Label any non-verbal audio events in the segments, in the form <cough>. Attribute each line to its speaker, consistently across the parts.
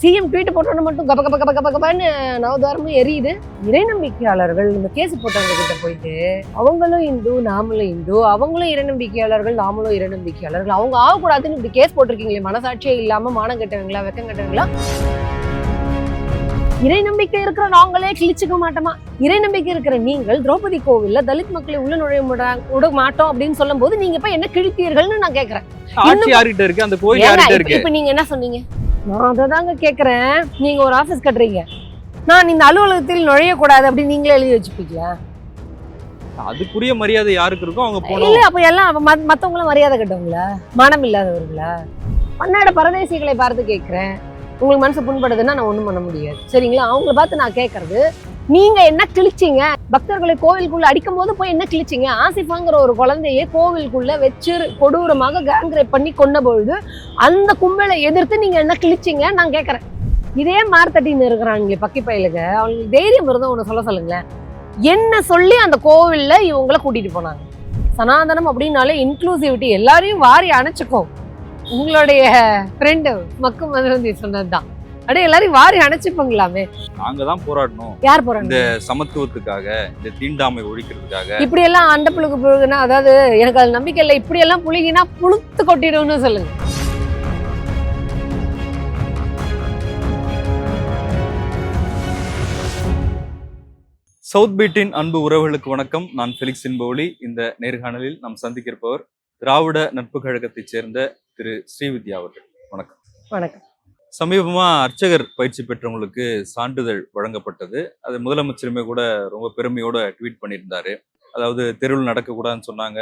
Speaker 1: CM tweet போட்டோன்னு மட்டும் கப கப கப கப கபன்னு நவதாரமும் எரியுது. இறை நம்பிக்கையாளர்கள் இந்த கேஸ் போட்டவங்க கிட்ட போயிட்டு அவங்களும் இந்து நாமளும் இந்து அவங்களும் இறை நம்பிக்கையாளர்கள் நாமளும் இறை நம்பிக்கையாளர்கள் அவங்க ஆகக்கூடாதுன்னு இப்படி கேஸ் போட்டிருக்கீங்களே மனசாட்சியே இல்லாம மானம் கெட்டவங்களா வெக்கம் கெட்டவங்களா இறை நம்பிக்கை இருக்கிற நாங்களே கிழிச்சுக்க மாட்டோமா? இறை நம்பிக்கை இருக்கிற நீங்கள் திரௌபதி கோவில்ல தலித் மக்களை உள்ள நுழைய விட மாட்டோம் அப்படின்னு சொல்லும் போது நீங்க இப்ப என்ன கிழித்தீர்கள்னு நான் கேக்குறேன். இப்ப-
Speaker 2: இருக்கு?
Speaker 1: இப்ப நீங்க என்ன சொன்னீங்க? நான் அதை தாங்க கேக்குறேன். நீங்க ஒரு ஆபீஸ் கட்டுறீங்க. நான் இந்த அலுவலகத்தில் நுழையக்கூடாது அப்படின்னு நீங்களே எழுதி வச்சுப்பீங்களா?
Speaker 2: அதுக்குரிய மரியாதை யாருக்கு இருக்கோ அவங்க
Speaker 1: இல்ல
Speaker 2: போனோம்
Speaker 1: அப்ப எல்லாம் அப்ப மத்- மத்தவங்களும் மரியாதை கட்டவங்களா? மனம் இல்லாதவர்களா? பன்னாட பரதேசிகளை பார்த்து கேக்குறேன். உங்களுக்கு மனசு புண்படுதுன்னா நான் ஒன்றும் பண்ண முடியாது. சரிங்களா? அவங்கள பார்த்து நான் கேட்கறது நீங்க என்ன கிழிச்சீங்க? பக்தர்களை கோவிலுக்குள்ள அடிக்கும் போது போய் என்ன கிழிச்சிங்க? ஆசிஃபாங்கிற ஒரு குழந்தைய கோவிலுக்குள்ள வச்சு கொடூரமாக கேங்ரேப் பண்ணி கொண்ட பொழுது அந்த கும்பலை எதிர்த்து நீங்க என்ன கிழிச்சீங்க? நான் கேட்குறேன் இதே மார்த்தட்டின்னு இருக்கிறாங்களே பக்கி பயலுங்க அவங்களுக்கு தைரியம் இருந்தால் ஒன்று சொல்ல சொல்லுங்களேன். என்ன சொல்லி அந்த கோவில்ல இவங்கள கூட்டிகிட்டு போனாங்க? சனாதனம் அப்படின்னாலே இன்க்ளூசிவிட்டி எல்லாரையும் வாரி அணைச்சுக்கும். உங்களுடைய ஃப்ரெண்டு மக்கு மதுரந்தி சொன்னதுதான். அப்படியே எல்லாரையும் வாரி அணைச்சுப்பங்களாமே.
Speaker 2: நாங்க தான் போராடணும்.
Speaker 1: யார் போறாங்க
Speaker 2: இந்த சமத்துவத்துக்காக இந்த தீண்டாமை ஒழிக்கிறதுக்காக.
Speaker 1: இப்படி எல்லாம் அண்ட புழுகு புழுகுனா அதாவது எனக்கு அது நம்பிக்கை இல்லை இப்படி எல்லாம் புழுகினா புழுத்து கொட்டிடும்னு சொல்லுங்க.
Speaker 2: சவுத் பீட்டின் அன்பு உறவுகளுக்கு வணக்கம். நான் ஃபெலிக்ஸ் என்பவழி இந்த நேர்காணலில் நாம் சந்திக்க இருப்பவர் திராவிட நட்பு கழகத்தைச் சேர்ந்த திரு ஸ்ரீவித்யா அவர்கள். வணக்கம்.
Speaker 1: வணக்கம்.
Speaker 2: சமீபமா அர்ச்சகர் பயிற்சி பெற்றவங்களுக்கு சான்றிதழ் வழங்கப்பட்டது. அது முதலமைச்சருமே கூட ரொம்ப பெருமையோட ட்வீட் பண்ணியிருந்தாரு. அதாவது தெருவில் நடக்கக்கூடாதுன்னு சொன்னாங்க.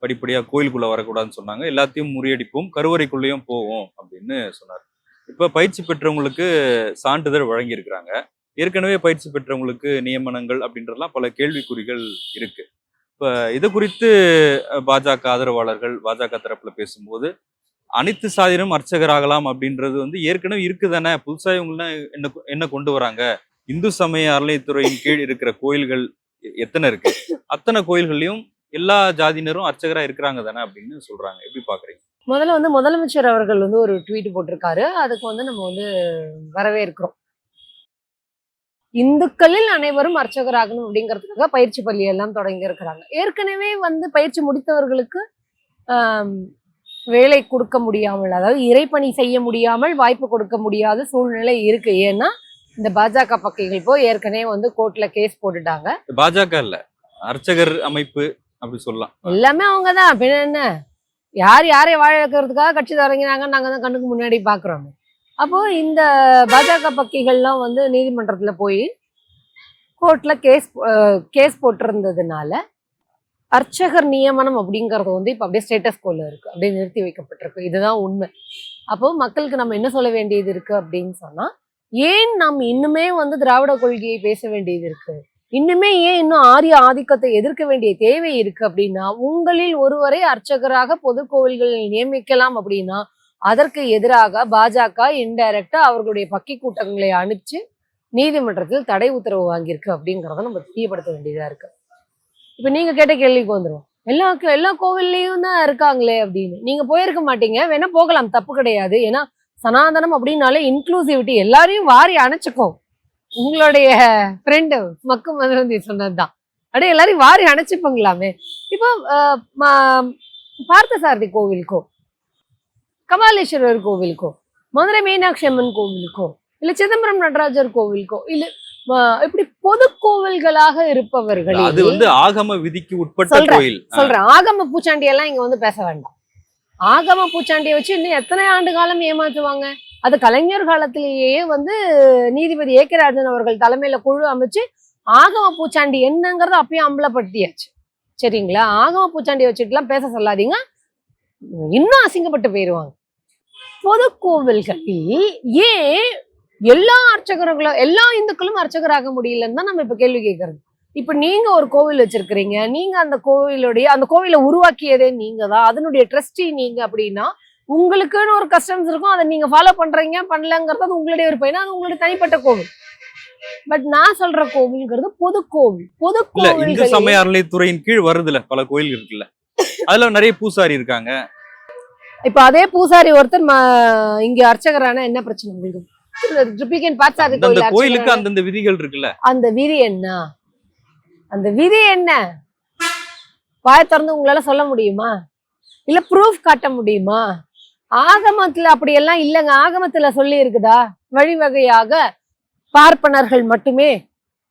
Speaker 2: படிப்படியா கோயிலுக்குள்ள வரக்கூடாதுன்னு சொன்னாங்க. எல்லாத்தையும் முறியடிப்போம் கருவறைக்குள்ளேயும் போவோம் அப்படின்னு சொன்னார். இப்ப பயிற்சி பெற்றவங்களுக்கு சான்றிதழ் வழங்கியிருக்கிறாங்க. ஏற்கனவே பயிற்சி பெற்றவங்களுக்கு நியமனங்கள் அப்படின்றதெல்லாம் பல கேள்விக்குறிகள் இருக்கு. இப்போ இது குறித்து பாஜக ஆதரவாளர்கள் பாஜக தரப்புல பேசும்போது அனைத்து சாதியினரும் அர்ச்சகர் ஆகலாம் அப்படின்றது வந்து ஏற்கனவே இருக்குதானே? புதுசாக இவங்க என்ன என்ன கொண்டு வராங்க? இந்து சமய அறநிலையத்துறையின் கீழ் இருக்கிற கோயில்கள் எ- எத்தனை இருக்கு? அத்தனை கோயில்கள்லையும் எல்லா ஜாதியினரும் அர்ச்சகரா இருக்கிறாங்க தானே அப்படின்னு சொல்றாங்க. எப்படி பாக்குறீங்க?
Speaker 1: முதல்ல வந்து முதலமைச்சர் அவர்கள் வந்து ஒரு ட்வீட் போட்டிருக்காரு. அதுக்கு வந்து நம்ம வந்து வரவேற்கிறோம். இந்துக்களில் அனைவரும் அர்ச்சகராகணும் அப்படிங்கிறதுக்காக பயிற்சி பள்ளி எல்லாம் தொடங்கி இருக்கிறாங்க. ஏற்கனவே வந்து பயிற்சி முடித்தவர்களுக்கு வேலை கொடுக்க முடியாமல் அதாவது இறைப்பணி செய்ய முடியாமல் வாய்ப்பு கொடுக்க முடியாத சூழ்நிலை இருக்கு. ஏன்னா இந்த பாஜக பக்கைகள் போய் ஏற்கனவே வந்து கோர்ட்ல கேஸ் போட்டுட்டாங்க.
Speaker 2: பாஜக இல்ல. அர்ச்சகர் அமைப்பு அப்படி சொல்லலாம்.
Speaker 1: எல்லாமே அவங்க தான் பின்ன என்ன? யார் யாரை வாழ வைக்கிறதுக்காக கட்சி தொடங்கினாங்க நாங்க தான் கண்ணுக்கு முன்னாடி பாக்குறோம். அப்போ இந்த பாஜக பக்கிகள்லாம் வந்து நீதிமன்றத்துல போய் கோர்ட்ல கேஸ் கேஸ் போட்டிருந்ததுனால அர்ச்சகர் நியமனம் அப்படிங்கறது வந்து இப்போ அப்படியே ஸ்டேட்டஸ் கோல இருக்கு. அப்படியே நிறுத்தி வைக்கப்பட்டிருக்கு. இதுதான் உண்மை. அப்போ மக்களுக்கு நம்ம என்ன சொல்ல வேண்டியது இருக்கு அப்படின்னு சொன்னா ஏன் நாம் இன்னுமே வந்து திராவிட கொள்கையை பேச வேண்டியது இருக்கு? இன்னுமே ஏன் இன்னும் ஆரிய ஆதிக்கத்தை எதிர்க்க வேண்டிய தேவை இருக்கு அப்படின்னா உங்களில் ஒருவரை அர்ச்சகராக பொது கோவில்களில் நியமிக்கலாம் அப்படின்னா அதற்கு எதிராக பாஜக இன்டைரக்டா அவர்களுடைய பக்கி கூட்டங்களை அனுப்பிச்சு நீதிமன்றத்தில் தடை உத்தரவு வாங்கியிருக்கு அப்படிங்கிறத நம்ம தெரியப்படுத்த வேண்டியதா இருக்கு. இப்ப நீங்க கேட்ட கேள்விக்கு வந்துடும் எல்லா எல்லா கோவில்லையும் தான் இருக்காங்களே அப்படின்னு. நீங்க போயிருக்க மாட்டீங்க. வேணா போகலாம். தப்பு கிடையாது. ஏன்னா சனாதனம் அப்படின்னாலே இன்க்ளூசிவிட்டி எல்லாரையும் வாரி அணைச்சுக்கும். உங்களுடைய ஃப்ரெண்டு மக்கு மதுரந்தி சொன்னதுதான். அப்படியே எல்லாரையும் வாரி அணைச்சிப்பங்களாமே. இப்போ அஹ், ம- பார்த்தசாரதி கோவிலுக்கோ கபாலீஸ்வரர் கோவிலுக்கோ மதுரை மீனாட்சி அம்மன் கோவிலுக்கோ இல்ல சிதம்பரம் நடராஜர் கோவிலுக்கோ இல்ல இப்படி பொது கோவில்களாக இருப்பவர்கள்
Speaker 2: அது வந்து ஆகம விதிக்கு உட்பட்ட
Speaker 1: சொல்றேன்,
Speaker 2: கோயில்.
Speaker 1: சொல்றேன். ஆகம பூச்சாண்டி எல்லாம் இங்க வந்து பேச வேண்டாம். ஆகம பூச்சாண்டியை வச்சு இன்னும் எத்தனை ஆண்டு காலம் ஏமாத்துவாங்க அது கலைஞர் காலத்திலேயே வந்து நீதிபதி ஏ கே ராஜன் அவர்கள் தலைமையில குழு அமைச்சு ஆகம பூச்சாண்டி என்னங்கிறத அப்பயும் அம்பலப்படுத்தியாச்சு. சரிங்களா? ஆகம பூச்சாண்டியை வச்சுட்டுலாம் பேச சொல்லாதீங்க. இன்னும் அசிங்கப்பட்டு போயிருவாங்க. பொது கோவில்களில் ஏன் எல்லா அர்ச்சகர்களும் எல்லா இந்துக்களும் அர்ச்சகராக முடியலன்னு தான் நம்ம இப்ப கேள்வி கேட்கறது. இப்ப நீங்க ஒரு கோவில் வச்சிருக்கிறீங்க நீங்க அந்த கோவிலுடைய அந்த கோவிலை உருவாக்கியதே நீங்க தான் அதனுடைய ட்ரஸ்டி நீங்க அப்படின்னா உங்களுக்குன்னு ஒரு கஸ்டம்ஸ் இருக்கும் அதை நீங்க ஃபாலோ பண்றீங்க பண்ணலங்கிறது அது உங்களுடைய ஒரு பையனா அது உங்களுடைய தனிப்பட்ட கோவில். பட் நான் சொல்ற கோவில்ங்கிறது பொது கோவில் பொது
Speaker 2: இல்ல இந்து
Speaker 1: கோவில்
Speaker 2: சமய அறநிலையத்துறையின் கீழ் வருதுல பல கோயில் இருக்குல்ல. அதுல நிறைய பூசாரி இருக்காங்க.
Speaker 1: இப்ப அதே பூசாரி ஒருத்தர் இங்க அர்ச்சகரான என்ன பிரச்சனை உங்களுக்கு?
Speaker 2: அந்தந்த கோயிலுக்கு அந்தந்த விதிகள் இருக்குல்ல.
Speaker 1: அந்த விதி என்ன? அந்த விதி என்ன? வாய் திறந்து உங்களால சொல்ல முடியுமா? இல்ல ப்ரூஃப் காட்ட முடியுமா? ஆகமத்துல அப்படியெல்லாம் இல்லைங்க. ஆகமத்துல சொல்லி இருக்குதா? வழிவகையாக பார்ப்பனர்கள் மட்டுமே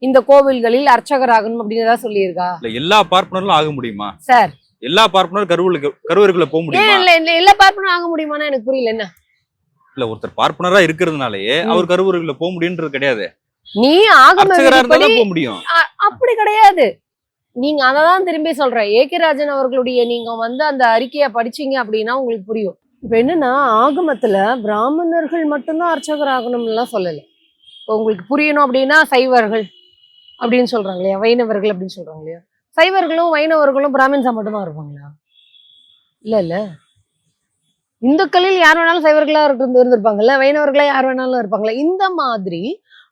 Speaker 1: இந்த கோவில்களில் அர்ச்சகராகணும் அப்படின்னு ஏதாவது சொல்லியிருக்கா?
Speaker 2: எல்லா பார்ப்பனர்களும் ஆக முடியுமா?
Speaker 1: சார்.
Speaker 2: எல்லா பார்ப்பனரும் கருவலுக்கு கருவருக்குள்ள போக முடியுமா?
Speaker 1: இல்ல இல்ல எல்லா பார்ப்பனும் ஆக முடியுமான்னு எனக்கு புரியல. என்ன?
Speaker 2: இல்ல ஒருத்தர் பார்ப்பனரா இருக்கிறதுனாலயே. அவர் கருவருக்குள்ள போக முடியுன்றது கிடையாது.
Speaker 1: நீ ஆகம
Speaker 2: போக முடியும்.
Speaker 1: அப்படி கிடையாது. நீங்க அததான் திரும்பி சொல்றேன் ஏகராஜன் அவர்களுடைய நீங்க வந்து அந்த அறிக்கையை படிச்சீங்க அப்படின்னா உங்களுக்கு புரியும். இப்ப என்னன்னா ஆகமத்துல பிராமணர்கள் மட்டும்தான் அர்ச்சகர் ஆகணும்னுலாம் சொல்லல. இப்போ உங்களுக்கு புரியணும் அப்படின்னா சைவர்கள் அப்படின்னு சொல்றாங்க இல்லையா? வைணவர்கள் அப்படின்னு சொல்றாங்க இல்லையா? சைவர்களும் வைணவர்களும் பிராமின்ஸா மட்டும்தான் இருப்பாங்களா? இல்ல இல்ல. இந்துக்களில் யார் வேணாலும் சைவர்களா இருந்து இருந்திருப்பாங்கல்ல? வைணவர்களா யார் வேணாலும் இருப்பாங்களா? இந்த மாதிரி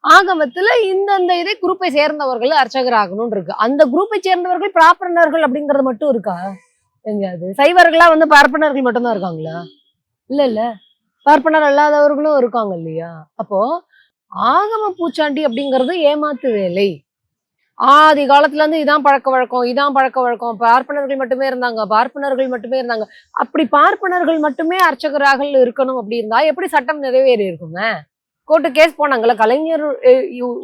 Speaker 1: ஆகமத்துல இந்தந்த இதை குரூப்பை சேர்ந்தவர்கள் அர்ச்சகர் ஆகணும்னு இருக்கு. அந்த குரூப்பை சேர்ந்தவர்கள் பிரார்ப்பனர்கள் அப்படிங்கிறது மட்டும் இருக்கா? எங்கேயாவது? சைவர்களா வந்து பார்ப்பனர்கள் மட்டும்தான் இருக்காங்களா? இல்ல இல்ல. பார்ப்பனர் அல்லாதவர்களும் இருக்காங்க இல்லையா? அப்போ ஆகம பூச்சாண்டி அப்படிங்கிறது ஏமாத்து வேலை. ஆதி காலத்துல இருந்து இதான் பழக்க வழக்கம் இதான் பழக்க வழக்கம். பார்ப்பனர்கள் மட்டுமே இருந்தாங்க பார்ப்பனர்கள் மட்டுமே இருந்தாங்க. அப்படி பார்ப்பனர்கள் மட்டுமே அர்ச்சகராக இருக்கணும் அப்படி இருந்தா எப்படி சட்டம் நிறைவேறி இருக்குங்க கோர்ட்டு கேஸ் போனாங்கல்ல கலைஞர்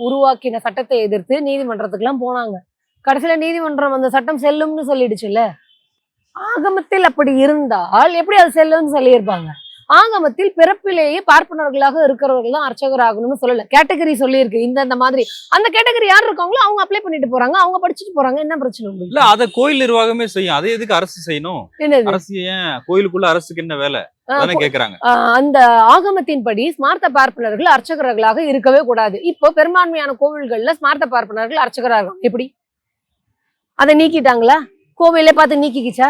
Speaker 1: உருவாக்கின சட்டத்தை எதிர்த்து நீதிமன்றத்துக்குலாம் போனாங்க. கடைசியில நீதிமன்றம் அந்த சட்டம் செல்லும்னு சொல்லிடுச்சுல்ல? ஆகமத்தில் அப்படி இருந்தால் எப்படி அது செல்லும்னு சொல்லியிருப்பாங்க? ஆகமத்தில் பிறப்பிலேயே பார்ப்பனர்களாக இருக்கிறவர்கள் தான் அர்ச்சகர் ஆகணும்னு சொல்லல. கேட்டகரி சொல்லியிருக்கு. இந்த இந்த மாதிரி. அந்த கேட்டகரி யார் இருக்காங்களோ அவங்க அப்ளை பண்ணிட்டு போறாங்க. அவங்க படிச்சுட்டு போறாங்க. என்ன பிரச்சனை
Speaker 2: இல்ல
Speaker 1: உங்களுக்கு
Speaker 2: அத கோயில் நிர்வாகமே செய்யும். அதை எதுக்கு அரசு செய்யணும்? அரசு ஏன்? கோயிலுக்குள்ள அரசுக்கு என்ன வேலை?
Speaker 1: அந்த ஆகமத்தின்படி ஸ்மார்த்த பார்ப்பனர்கள் அர்ச்சகர்களாக இருக்கவே கூடாது. இப்போ பெரும்பான்மையான கோவில்கள்ல ஸ்மார்த்த பார்ப்பனர்கள் அர்ச்சகராக இருக்காங்க எப்படி? அதை நீக்கிட்டாங்களா? கோவிலே பார்த்து நீக்கிக்கிச்சா?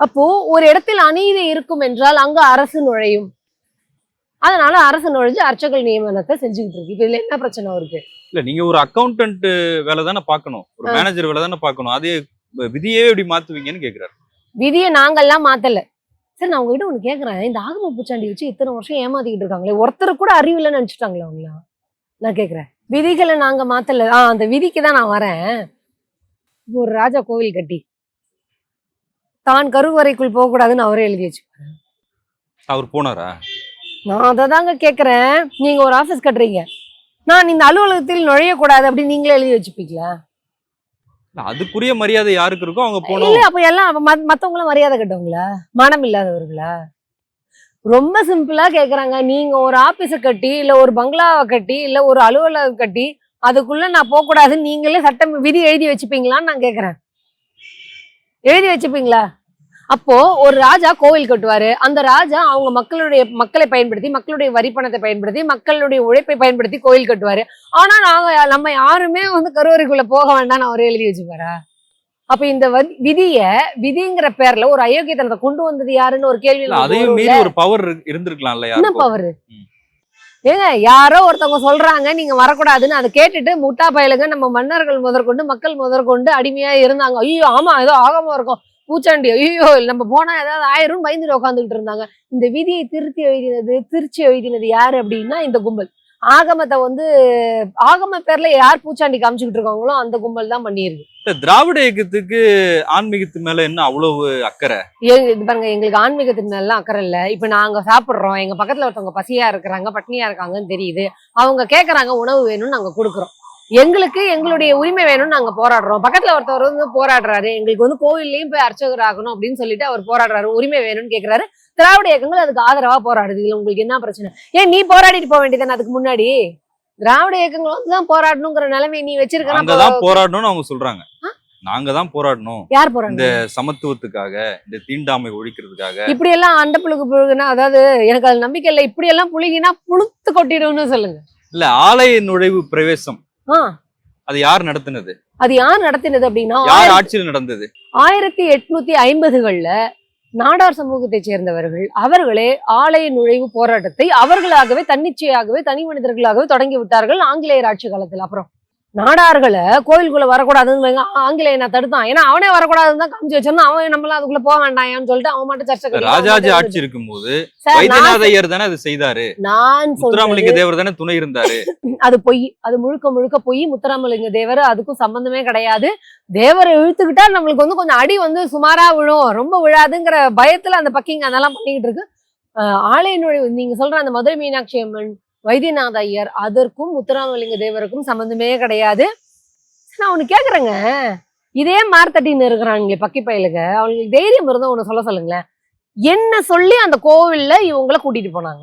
Speaker 1: அப்போ ஒரு இடத்தில் அநீதி இருக்கும் என்றால் அங்க அரசு நுழையும். அதனால அரசு நுழைஞ்சு அர்ச்சகர் நியமனத்தை செஞ்சுக்கிட்டு இருக்கு. இப்ப இதுல என்ன பிரச்சனை இருக்கு
Speaker 2: இல்ல நீங்க ஒரு அக்கௌண்டன்ட் வேலை தானே பார்க்கணும். ஒரு மேனேஜர் வேலை தானே பார்க்கணும். அதே விதியே எப்படி மாத்துவீங்கன்னு கேக்குறாரு.
Speaker 1: விதியை நாங்கெல்லாம் மாத்தல. சரி நான் உங்ககிட்ட ஒண்ணு கேக்குறேன். இந்த ஆகம பூச்சாண்டி வச்சு இத்தனை வருஷம் ஏமாத்திக்கிட்டு இருக்காங்களே ஒருத்தர் கூட அறிவு இல்லைன்னு நினைச்சிட்டாங்களா அவங்களா? நான் கேக்குறேன். விதிகளை நாங்க மாத்தல. ஆ அந்த விதிக்கு தான் நான் வரேன். ஒரு ராஜா கோவில் கட்டி. தான் கருவறைக்குள் போக கூடாதுன்னு அவரே எழுதி வச்சு
Speaker 2: அவர் போனாரா?
Speaker 1: நான் அதை தாங்க கேக்குறேன். நீங்க ஒரு ஆபீஸ் கட்டுறீங்க. நான் இந்த அலுவலகத்தில் நுழையக்கூடாது அப்படின்னு நீங்களே எழுதி வச்சுப்பீங்களா?
Speaker 2: இல்ல, அதுக்குரிய மரியாதை யாருக்கு இருக்கோ அவங்க
Speaker 1: இல்ல
Speaker 2: போகணும்
Speaker 1: அப்ப எல்லாம் மத்தவங்களும் மரியாதை கட்டவங்களா? மானம் இல்லாதவர்களா? ரொம்ப சிம்பிளா கேக்குறாங்க. நீங்க ஒரு ஆபீஸ கட்டி இல்ல ஒரு பங்களாவை கட்டி இல்ல ஒரு அலுவலகம் கட்டி அதுக்குள்ள நான் போக கூடாதுன்னு நீங்களே சட்டம் விதி எழுதி வச்சுப்பீங்களான்னு நான் கேக்குறேன். எழுதி வச்சுப்பீங்களா? அப்போ ஒரு ராஜா கோவில் கட்டுவாரு. அந்த ராஜா அவங்க மக்களுடைய மக்களை பயன்படுத்தி மக்களுடைய வரி பணத்தை பயன்படுத்தி மக்களுடைய உழைப்பை பயன்படுத்தி கோவில் கட்டுவாரு. ஆனா நாங்க நம்ம யாருமே வந்து கருவறைக்குள்ள போக வேண்டாம்னு அவரே எழுதி வச்சுப்பாரா? அப்ப இந்த வதி- விதிய விதிங்கிற பேர்ல ஒரு அயோக்கியத்தனத்தை கொண்டு வந்தது யாருன்னு ஒரு கேள்வி
Speaker 2: அதையும் ஒரு பவர் இருந்திருக்கலாம்ல
Speaker 1: என்ன பவரு. ஏங்க யாரோ ஒருத்தவங்க சொல்றாங்க நீங்க வரக்கூடாதுன்னு அதை கேட்டுட்டு முட்டா பயலுங்க நம்ம மன்னர்கள் முதற்கொண்டு மக்கள் முதற்கொண்டு அடிமையா இருந்தாங்க. ஐயோ ஆமா ஏதோ ஆகமா இருக்கும். பூச்சாண்டி ஐயோ நம்ம போனா ஏதாவது ஆயிரும் பயந்துட்டு உட்காந்துக்கிட்டு இருந்தாங்க. இந்த விதியை திருத்தி எழுதினது திருச்சி எழுதினது யாரு அப்படின்னா இந்த கும்பல். ஆகமத்தை வந்து ஆகம பேர்ல யார் பூச்சாண்டி காமிச்சுக்கிட்டு இருக்காங்களோ அந்த கும்பல் தான் பண்ணியிருக்கு.
Speaker 2: திராவிட இயக்கத்துக்கு ஆன்மீகத்து மேல என்ன அவ்வளவு அக்கறை?
Speaker 1: இது பாருங்க எங்களுக்கு ஆன்மீகத்தின் மேலாம் அக்கறை இல்ல. இப்ப நாங்க சாப்பிடுறோம். எங்க பக்கத்துல ஒருத்தவங்க பசியா இருக்கிறாங்க பட்னியா இருக்காங்கன்னு தெரியுது. அவங்க கேக்குறாங்க உணவு வேணும்னு நாங்க கொடுக்குறோம். எங்களுக்கு எங்களுடைய உரிமை வேணும்னு நாங்க போராடுறோம். பக்கத்துல ஒருத்தவர் வந்து போராடுறாரு. எங்களுக்கு வந்து கோவில்லையும் போய் அர்ச்சகர் ஆகணும் அப்படின்னு சொல்லிட்டு அவர் போராடுறாரு. உரிமை வேணும்னு கேக்குறாரு. திராவிட இயக்கங்கள் அதுக்கு ஆதரவா போராடுது. இதுல உங்களுக்கு என்ன பிரச்சனை? ஏன் நீ போராடிட்டு போக வேண்டியதானே அதுக்கு முன்னாடி? திராவிட இயக்கங்கள் வந்து தான் போராடணுங்கிற நிலைமை நீ வச்சிருக்கா
Speaker 2: போராடணும்னு அவங்க சொல்றாங்க. நாங்க தான் போராடணும்.
Speaker 1: யார் போராடணும்?
Speaker 2: சமத்துவத்துக்காக இந்த தீண்டாமை ஒழிக்கிறதுக்காக.
Speaker 1: இப்படி எல்லாம் அண்ட புழுகு புழுகுனா அதாவது எனக்கு அது நம்பிக்கை இல்லை இப்படி எல்லாம் புழுகினா புழுத்து கொட்டிடும்னு சொல்லுங்க.
Speaker 2: இல்ல ஆலய நுழைவு பிரவேசம். அது யார் நடத்தினது?
Speaker 1: அது யார் நடத்தினது அப்படின்னா
Speaker 2: யார் ஆட்சியில் நடந்தது?
Speaker 1: ஆயிரத்தி எட்நூத்தி ஐம்பதுகள்ல நாடார் சமூகத்தை சேர்ந்தவர்கள் அவர்களே ஆலய நுழைவு போராட்டத்தை அவர்களாகவே தன்னிச்சையாகவே தனி மனிதர்களாகவே தொடங்கி விட்டார்கள் ஆங்கிலேயர் ஆட்சி காலத்தில். அப்புறம் நாடார்களை கோயிலுக்குள்ள வரக்கூடாதுன்னு வைங்க, ஆ- ஆங்கிலேயனை தடுத்தான். ஏன்னா அவனே வரக்கூடாதுன்னு தான் காமிச்சு வச்சிருந்தான். அவன் நம்மளாம் அதுக்குள்ள போக வேண்டாம்னு சொல்லிட்டு அவன் மட்டும் சர்ச்சை
Speaker 2: ராஜாஜி ஆட்சி இருக்கும்போது
Speaker 1: சார், நான்
Speaker 2: வைத்தியநாத ஐயர் தானே அது செய்தாரு.
Speaker 1: நான்
Speaker 2: முத்துராமலிங்க தேவர் தானே துணை இருந்தாரு. <laughs>
Speaker 1: அது பொய். அது முழுக்க முழுக்க பொய். முத்துராமலிங்க தேவர் அதுக்கும் சம்பந்தமே கிடையாது. தேவரை இழுத்துக்கிட்டா நம்மளுக்கு வந்து கொஞ்சம் அடி வந்து சுமாரா விழும். ரொம்ப விழாதுங்கிற பயத்துல அந்த பக்கிங் அதெல்லாம் பண்ணிக்கிட்டு இருக்கு. ஆலய நுழைவு நீங்க சொல்ற அந்த மதுரை மீனாட்சி அம்மன் வைத்தியநாத ஐயர் அதற்கும் முத்துராமலிங்க தேவருக்கும் சம்மந்தமே கிடையாது. நான் ஒன்று கேட்குறேங்க இதே மார்த்தட்டின்னு இருக்கிறாங்களே பக்கி பயலுங்க அவங்களுக்கு தைரியம் இருந்தால் ஒன்று சொல்ல சொல்லுங்களேன். என்ன சொல்லி அந்த கோவில்ல இவங்கள கூட்டிகிட்டு போனாங்க.